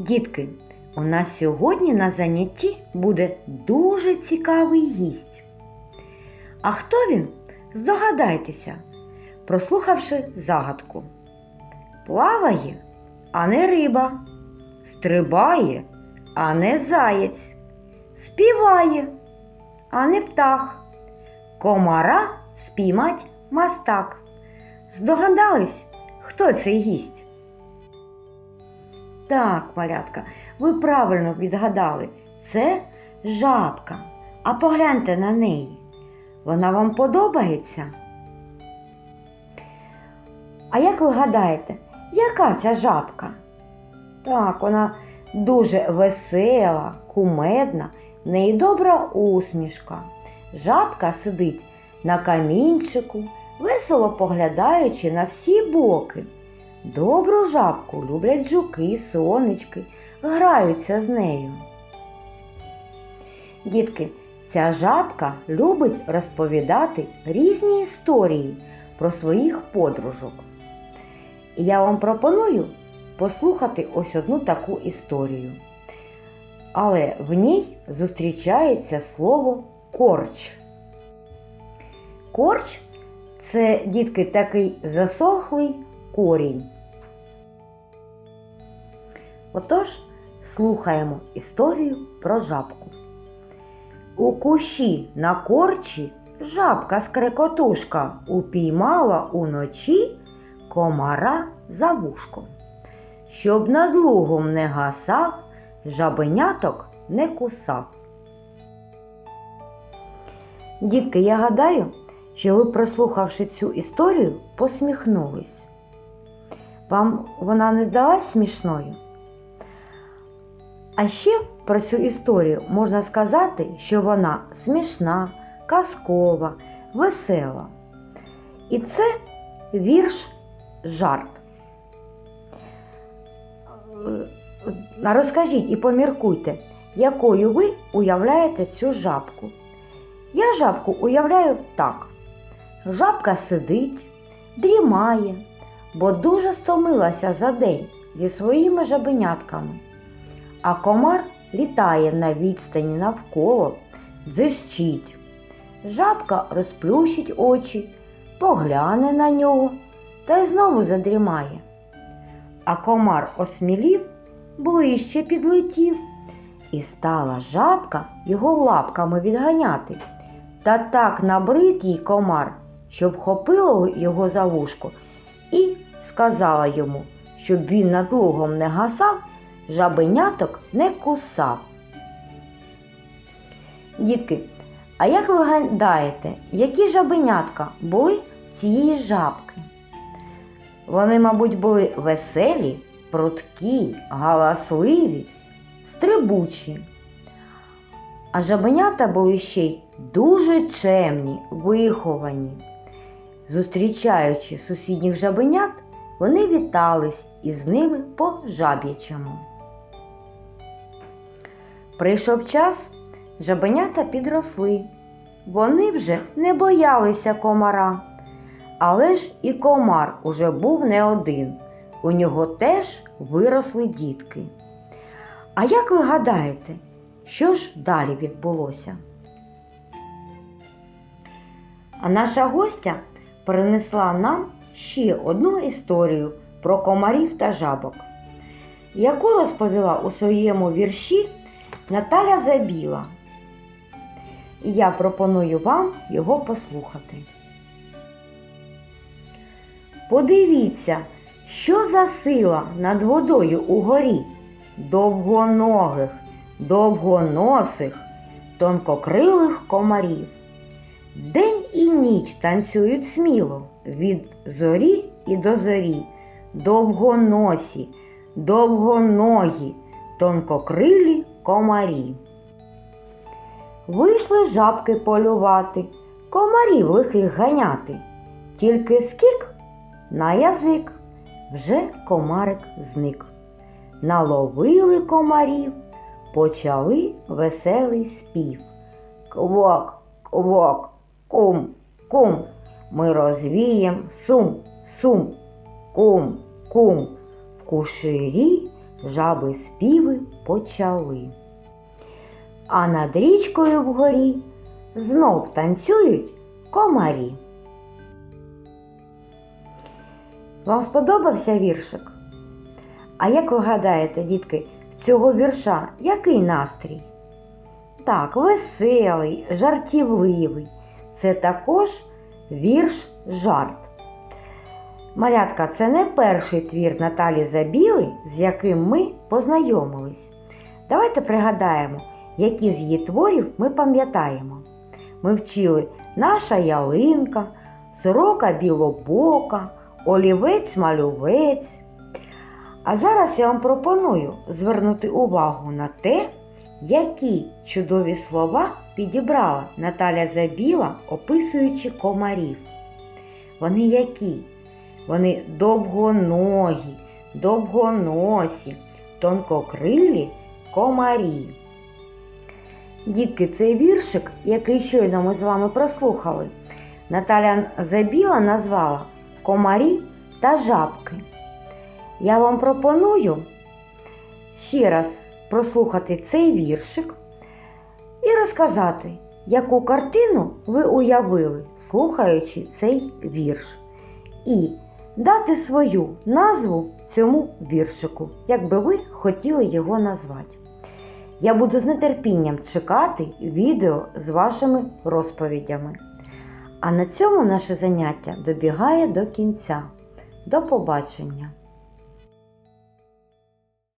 Дітки, у нас сьогодні на занятті буде дуже цікавий гість. А хто він? Здогадайтеся, прослухавши загадку. Плаває, а не риба, стрибає, а не заєць, співає, а не птах, комара спіймать мастак. Здогадались, хто цей гість? Так, малятка, ви правильно відгадали. Це жабка. А погляньте на неї. Вона вам подобається? А як ви гадаєте, яка ця жабка? Так, вона дуже весела, кумедна, в неї добра усмішка. Жабка сидить на камінчику, весело поглядаючи на всі боки. Добру жабку люблять жуки, сонечки, граються з нею. Дітки, ця жабка любить розповідати різні історії про своїх подружок. І я вам пропоную послухати ось одну таку історію. Але в ній зустрічається слово корч. Корч це дітки такий засохлий корінь. Отож, слухаємо історію про жабку. У кущі на корчі жабка скрекотушка упіймала уночі комара за вушком. Щоб над лугом не гасав, жабеняток не кусав. Дітки, я гадаю, що ви, прослухавши цю історію, посміхнулись. Вам вона не здалась смішною? А ще про цю історію можна сказати, що вона смішна, казкова, весела. І це вірш жарт. Е, Розкажіть і поміркуйте, якою ви уявляєте цю жабку. Я жабку уявляю так. Жабка сидить, дрімає, бо дуже стомилася за день зі своїми жабенятками. А комар літає на відстані навколо, дзищить. Жабка розплющить очі, погляне на нього та й знову задрімає. А комар осмілів, ближче підлетів, і стала жабка його лапками відганяти. Та так набрид їй комар, що вхопило його за вушко сказала йому, щоб він над лугом не гасав, жабеняток не кусав. Дітки, а як ви гадаєте, які жабенятка були цієї жабки? Вони, мабуть, були веселі, прудкі, галасливі, стрибучі. А жабенята були ще й дуже чемні, виховані. Зустрічаючи сусідніх жабенят, вони вітались із ними по жаб'ячому. Прийшов час, жабенята підросли. Вони вже не боялися комара. Але ж і комар уже був не один. У нього теж виросли дітки. А як ви гадаєте, що ж далі відбулося? А наша гостя принесла нам ще одну історію про комарів та жабок, яку розповіла у своєму вірші Наталя Забіла. Я пропоную вам його послухати. Подивіться, що за сила над водою угорі довгоногих, довгоносих, тонкокрилих комарів. День і ніч танцюють сміло від зорі і до зорі, довгоносі, довгоногі, тонкокрилі комарі. Вийшли жабки полювати, комарів лихих ганяти. Тільки скік на язик вже комарик зник. Наловили комарів, почали веселий спів. Квок, квок, кум, кум, ми розвієм сум, сум, кум, кум. В куширі жаби співи почали. А над річкою вгорі знов танцюють комарі. Вам сподобався віршик? А як ви гадаєте, дітки, цього вірша який настрій? Так, веселий, жартівливий. Це також вірш жарт. Малятка, це не перший твір Наталі Забіли, з яким ми познайомились. Давайте пригадаємо, які з її творів ми пам'ятаємо. Ми вчили наша ялинка, сорока білобока, олівець малювець. А зараз я вам пропоную звернути увагу на те, які чудові слова підібрала Наталя Забіла, описуючи комарів. Вони які? Вони довгоногі, довгоносі, тонкокрилі комарі. Дітки, цей віршик, який щойно ми з вами прослухали, Наталя Забіла назвала комарі та жабки. Я вам пропоную ще раз прослухати цей віршик і розказати, яку картину ви уявили, слухаючи цей вірш. І дати свою назву цьому віршику, як би ви хотіли його назвати. Я буду з нетерпінням чекати відео з вашими розповідями. А на цьому наше заняття добігає до кінця. До побачення!